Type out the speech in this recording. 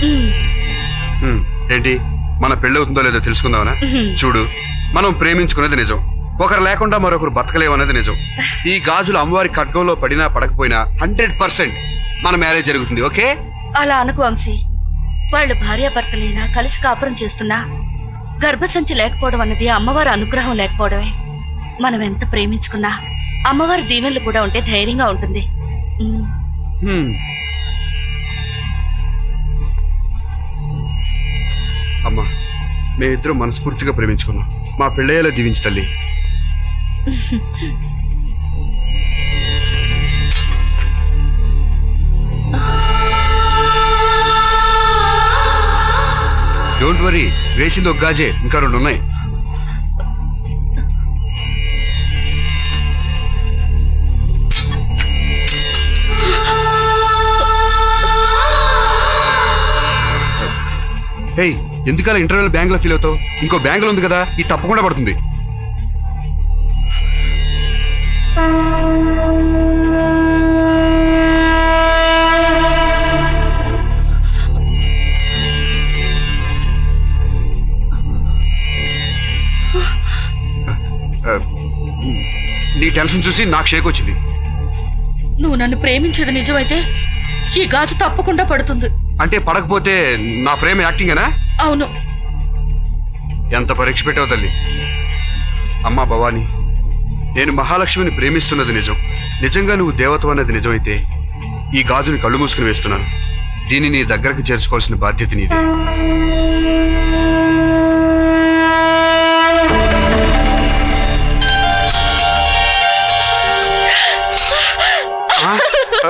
హ్మ్, ఏంటి? మన పెళ్ళవుతుందో లేదో తెలుసుకుందామనా. చూడు మనం ప్రేమించుకున్నది నిజం. ఒకరు లేకుండా మరొకరు బతకలేమన్నది నిజం. ఈ గాజులు అమ్మవారి ఖడ్గంలో పడినా పడకపోయినా హండ్రెడ్ పర్సెంట్ మన మ్యారేజ్ జరుగుతుంది ఓకే? అలా అనకు వంశీ. వాళ్ళు భార్యాభర్తలైనా కలిసి కాపురం చేస్తున్నా గర్భసంచి లేకపోవడం అన్నది అమ్మవారి అనుగ్రహం లేకపోవడమే. మనం ఎంత ప్రేమించుకున్నా అమ్మవారి దీవెనలు కూడా ఉంటే ధైర్యంగా ఉంటుంది. ఉమ్, హ్మ్. మేమిద్దరం మనస్ఫూర్తిగా ప్రేమించుకున్నాం. మా పెళ్ళయ్యేలా దీవించు తల్లి. డోంట్ వరీ వేసింది ఒక గాజే. ఇంకా రెండు ఉన్నాయి. హేయ్ ఎందుకలా ఇంటర్వ్యూలో బ్యాంక్లో ఫీల్ అవుతావు? ఇంకో బ్యాంక్ ఉంది కదా ఇది తప్పకుండా పడుతుంది. నీ టెన్షన్ చూసి నాకు షేక్ వచ్చింది. నువ్వు నన్ను ప్రేమించేది నిజమైతే ఈ గాజు తప్పకుండా పడుతుంది. అంటే పడకపోతే నా ప్రేమ యాక్టింగేనా అవును. ఎంత పరీక్ష పెట్టావు తల్లి? అమ్మా భవానీ నేను మహాలక్ష్మిని ప్రేమిస్తున్నది నిజం. నిజంగా నువ్వు దేవత్వం అనేది నిజమైతే ఈ గాజుని కళ్ళు మూసుకుని వేస్తున్నాను. దీన్ని నీ దగ్గరకు చేర్చుకోవాల్సిన బాధ్యత నీది.